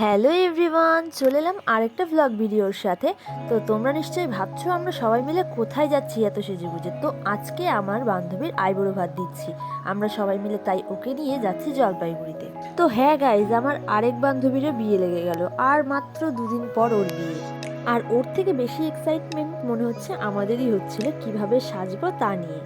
Hello everyone, চলে এলাম আরেকটা ভ্লগ ভিডিওর সাথে। তো তোমরা নিশ্চয়ই ভাবছ আমরা সবাই মিলে কোথায় যাচ্ছি এত সেজে গুজে তো আজকে আমার বান্ধবীর আইবুড়ো ভাত দিচ্ছি। আমরা সবাই মিলে তাই ওকে নিয়ে যাচ্ছি জলপাইগুড়িতে। তো হ্যাঁ গাইজ আমার আরেক বান্ধবীরও বিয়ে লেগে গেল, আর মাত্র দুদিন পর ওর বিয়ে। আর ওর থেকে বেশি এক্সাইটমেন্ট মনে হচ্ছে আমাদেরই হচ্ছিল কীভাবে সাজবো তা নিয়ে।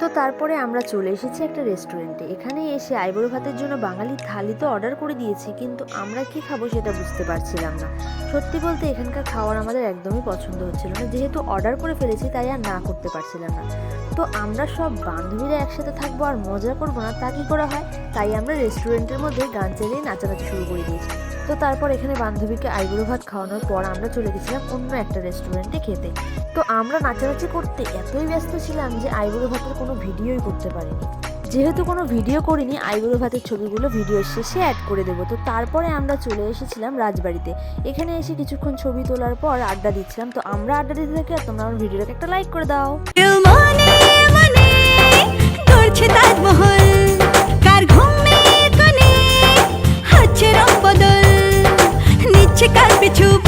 তো তারপরে আমরা চলে এসেছি একটা রেস্টুরেন্টে এখানে এসে আইবুড়ো ভাতের জন্য বাঙালি থালি তো অর্ডার করে দিয়েছি, কিন্তু আমরা কি খাব সেটা বুঝতে পারছিলাম না। সত্যি বলতে এখানকার খাবার আমাদের একদমই পছন্দ হচ্ছিল না। যেহেতু অর্ডার করে ফেলেছি, তাই আর না করতে পারছিলাম না। তো আমরা সব বান্ধবীরা একসাথে থাকব আর মজা করব না, তা কি করা হয়? তাই আমরা রেস্টুরেন্টের মধ্যে গান চালিয়ে নাচানাচি শুরু করে দিয়েছি। তো তারপর এখানে বান্ধবীকে আইবুড়ো ভাত খাওয়ানোর পর আমরা চলে গেছিলাম অন্য একটা রেস্টুরেন্টে খেতে। তো আমরা নাচানাচি করতে এতই ব্যস্ত ছিলাম যে আইবুড়ো ভাতের কোনো ভিডিওই করতে পারিনি। যেহেতু কোনো ভিডিও করিনি, আইবুড়ো ভাতের ছবিগুলো ভিডিও শেষে অ্যাড করে দেবো। তো তারপরে আমরা চলে এসেছিলাম রাজবাড়িতে। এখানে এসে কিছুক্ষণ ছবি তোলার পর আড্ডা দিচ্ছিলাম। তো আমরা আড্ডা দিতে থাকি আর তোমরা আমার ভিডিওটাকে একটা লাইক করে দাও। তাজমহল। কার ঘুমে হচ্ছে রং বদল নিচ্ছে কার